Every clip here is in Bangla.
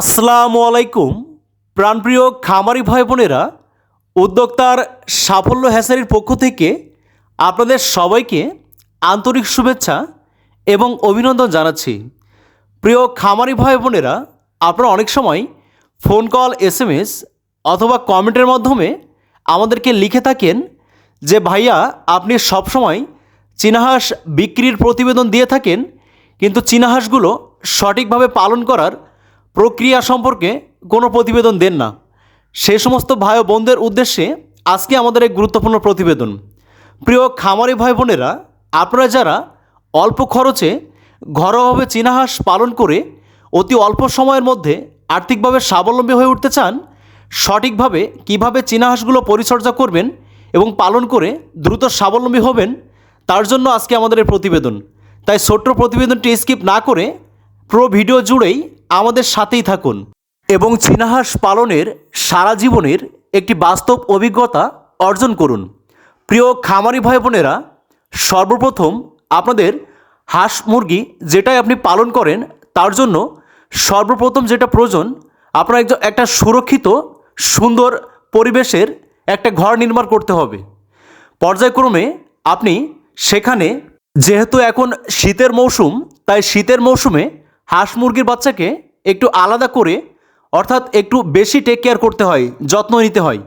আসসালামু আলাইকুম। প্রাণপ্রিয় খামারি ভাই বোনেরা, উদ্যোক্তার সাফল্য হ্যাসারির পক্ষ থেকে আপনাদের সবাইকে আন্তরিক শুভেচ্ছা এবং অভিনন্দন জানাচ্ছি। প্রিয় খামারি ভাই বোনেরা, আপনারা অনেক সময় phone call S M S অথবা কমেন্টের মাধ্যমে আমাদেরকে লিখে থাকেন যে, ভাইয়া, আপনি সবসময় চীনাহাঁস বিক্রির প্রতিবেদন দিয়ে থাকেন, কিন্তু চীনাহাঁসগুলো সঠিকভাবে পালন করার প্রক্রিয়া সম্পর্কে কোনো প্রতিবেদন দেন না। সে সমস্ত ভাই ও বোনদের উদ্দেশ্যে আজকে আমাদের এক গুরুত্বপূর্ণ প্রতিবেদন। প্রিয় খামারি ভাই বোনেরা, আপনারা যারা অল্প খরচে ঘরোয়াভাবে চীনাহাঁস পালন করে অতি অল্প সময়ের মধ্যে আর্থিকভাবে স্বাবলম্বী হয়ে উঠতে চান, সঠিকভাবে কীভাবে চীনাহাঁসগুলো পরিচর্যা করবেন এবং পালন করে দ্রুত স্বাবলম্বী হবেন, তার জন্য আজকে আমাদের এই প্রতিবেদন। তাই ছোট্ট প্রতিবেদনটি স্কিপ না করে পুরো ভিডিও জুড়েই আমাদের সাথেই থাকুন। এবং চীনাহাঁস পালনের সারা জীবনের একটি বাস্তব অভিজ্ঞতা অর্জন করুন। প্রিয় খামারি ভাই বোনেরা, সর্বপ্রথম আপনাদের হাঁস মুরগি যেটাই আপনি পালন করেন, তার জন্য সর্বপ্রথম যেটা প্রয়োজন, আপনার একজন, একটা সুরক্ষিত, সুন্দর পরিবেশের একটা ঘর নির্মাণ করতে হবে। পর্যায়ক্রমে আপনি সেখানে, যেহেতু এখন শীতের মৌসুম, তাই শীতের মৌসুমে হাঁস মুরগির বাচ্চাকে একটু আলাদা করে, অর্থাৎ একটু বেশি টেক কেয়ার করতে হয়, যত্ন নিতে হয়,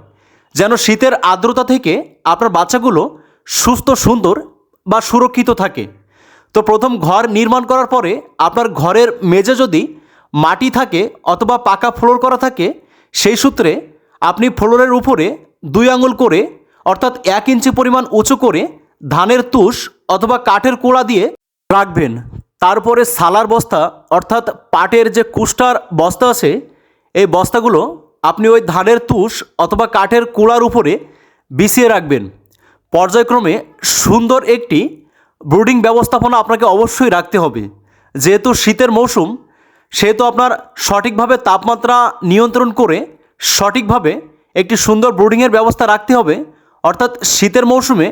যেন শীতের আর্দ্রতা থেকে আপনার বাচ্চাগুলো সুস্থ, সুন্দর বা সুরক্ষিত থাকে। তো প্রথম ঘর নির্মাণ করার পরে আপনার ঘরের মেঝে যদি মাটি থাকে অথবা পাকা ফ্লোর করা থাকে, সেই সূত্রে আপনি ফ্লোরের উপরে দুই আঙুল করে, অর্থাৎ এক ইঞ্চি পরিমাণ উঁচু করে ধানের তুষ অথবা কাঠের কোড়া দিয়ে রাখবেন। তারপরে সালার বস্তা, অর্থাৎ পাটের যে কুষ্টার বস্তা আছে, এই বস্তাগুলো আপনি ওই ধানের তুষ অথবা কাঠের কুড়ার উপরে বিছিয়ে রাখবেন। পর্যায়ক্রমে সুন্দর একটি ব্রুডিং ব্যবস্থাপনা আপনাকে অবশ্যই রাখতে হবে। যেহেতু শীতের মৌসুম, সেহেতু আপনার সঠিকভাবে তাপমাত্রা নিয়ন্ত্রণ করে সঠিকভাবে একটি সুন্দর ব্রুডিংয়ের ব্যবস্থা রাখতে হবে। অর্থাৎ শীতের মৌসুমে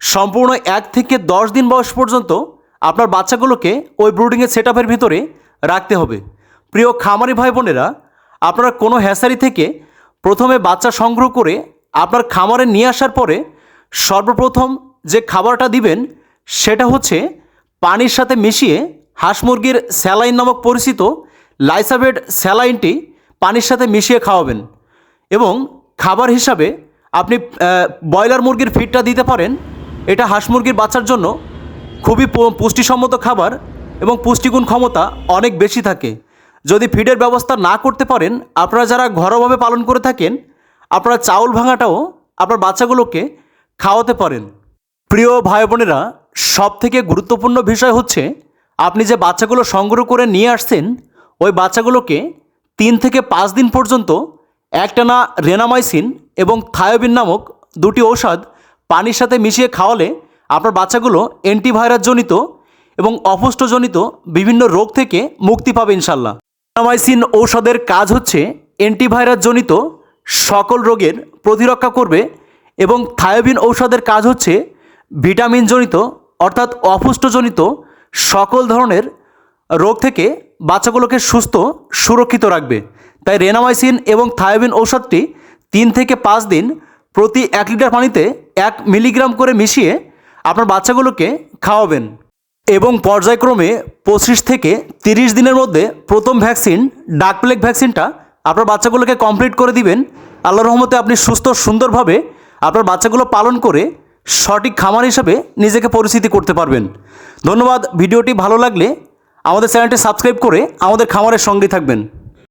সম্পূর্ণ এক থেকে দশ দিন বয়স পর্যন্ত আপনার বাচ্চাগুলোকে ওই ব্রুডিংয়ের সেট আপের ভিতরে রাখতে হবে। প্রিয় খামারি ভাই বোনেরা, আপনারা কোনো হ্যাসারি থেকে প্রথমে বাচ্চা সংগ্রহ করে আপনার খামারে নিয়ে আসার পরে সর্বপ্রথম যে খাবারটা দিবেন, সেটা হচ্ছে পানির সাথে মিশিয়ে হাঁস মুরগির স্যালাইন নামক পরিচিত লাইসাবেড স্যালাইনটি পানির সাথে মিশিয়ে খাওয়াবেন এবং খাবার হিসাবে আপনি ব্রয়লার মুরগির ফিডটা দিতে পারেন। এটা হাঁস মুরগির বাচ্চার জন্য খুবই পুষ্টিসম্মত খাবার এবং পুষ্টিগুণ ক্ষমতা অনেক বেশি থাকে। যদি ফিডের ব্যবস্থা না করতে পারেন, আপনারা যারা ঘরোয়াভাবে পালন করে থাকেন, আপনারা চাউল ভাঙাটাও আপনার বাচ্চাগুলোকে খাওয়াতে পারেন। প্রিয় ভাই বোনেরা সব থেকে গুরুত্বপূর্ণ বিষয় হচ্ছে, আপনি যে বাচ্চাগুলো সংগ্রহ করে নিয়ে আসছেন, ওই বাচ্চাগুলোকে তিন থেকে পাঁচ দিন পর্যন্ত একটানা রেনামাইসিন এবং থায়োবিন নামক দুটি ঔষধ পানির সাথে মিশিয়ে খাওয়ালে আপনার বাচ্চাগুলো অ্যান্টিভাইরাস জনিত এবং অপুষ্টজনিত বিভিন্ন রোগ থেকে মুক্তি পাবে ইনশাল্লাহ। রেনামাইসিন ঔষধের কাজ হচ্ছে অ্যান্টিভাইরাস জনিত সকল রোগের প্রতিরক্ষা করবে এবং থায়োবিন ঔষধের কাজ হচ্ছে ভিটামিনজনিত অর্থাৎ অপুষ্টজনিত সকল ধরনের রোগ থেকে বাচ্চাগুলোকে সুস্থ, সুরক্ষিত রাখবে। তাই রেনামাইসিন এবং থায়োবিন ঔষধটি তিন থেকে পাঁচ দিন প্রতি এক লিটার পানিতে এক মিলিগ্রাম করে মিশিয়ে আপনার বাচ্চাগুলোকে খাওয়াবেন। এবং পর্যায়ক্রমে পঁচিশ থেকে তিরিশ দিনের মধ্যে প্রথম ভ্যাকসিন, ডাক প্লেগ ভ্যাকসিনটা আপনার বাচ্চাগুলোকে কমপ্লিট করে দিবেন। আল্লাহ রহমতে আপনি সুস্থ, সুন্দরভাবে আপনার বাচ্চাগুলো পালন করে সঠিক খামার হিসাবে নিজেকে পরিচিতি করতে পারবেন। ধন্যবাদ, ভিডিওটি ভালো লাগলে আমাদের চ্যানেলটি সাবস্ক্রাইব করে আমাদের খামারের সঙ্গে থাকবেন।